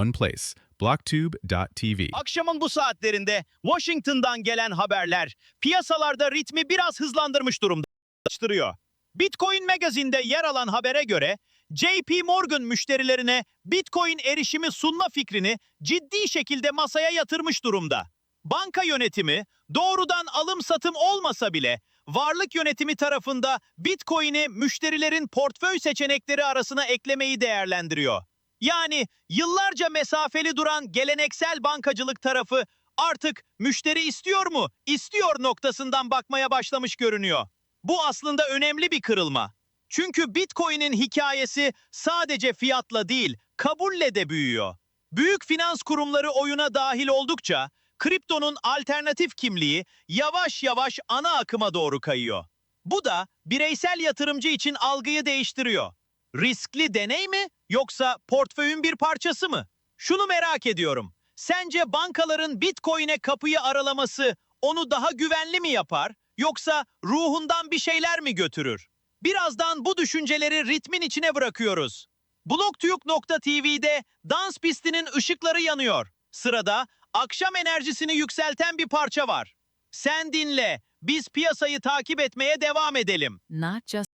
One place, blocktube.tv. Akşamın bu saatlerinde Washington'dan gelen haberler piyasalarda ritmi biraz hızlandırmış durumda. Bitcoin Magazine'de yer alan habere göre JP Morgan müşterilerine Bitcoin erişimi sunma fikrini ciddi şekilde masaya yatırmış durumda. Banka yönetimi doğrudan alım satım olmasa bile varlık yönetimi tarafında Bitcoin'i müşterilerin portföy seçenekleri arasına eklemeyi değerlendiriyor. Yani yıllarca mesafeli duran geleneksel bankacılık tarafı artık müşteri istiyor mu, istiyor noktasından bakmaya başlamış görünüyor. Bu aslında önemli bir kırılma. Çünkü Bitcoin'in hikayesi sadece fiyatla değil, kabulle de büyüyor. Büyük finans kurumları oyuna dahil oldukça kriptonun alternatif kimliği yavaş yavaş ana akıma doğru kayıyor. Bu da bireysel yatırımcı için algıyı değiştiriyor. Riskli deney mi yoksa portföyün bir parçası mı? Şunu merak ediyorum. Sence bankaların Bitcoin'e kapıyı aralaması onu daha güvenli mi yapar yoksa ruhundan bir şeyler mi götürür? Birazdan bu düşünceleri ritmin içine bırakıyoruz. Blogtürk.tv'de dans pistinin ışıkları yanıyor. Sırada akşam enerjisini yükselten bir parça var. Sen dinle, biz piyasayı takip etmeye devam edelim. not just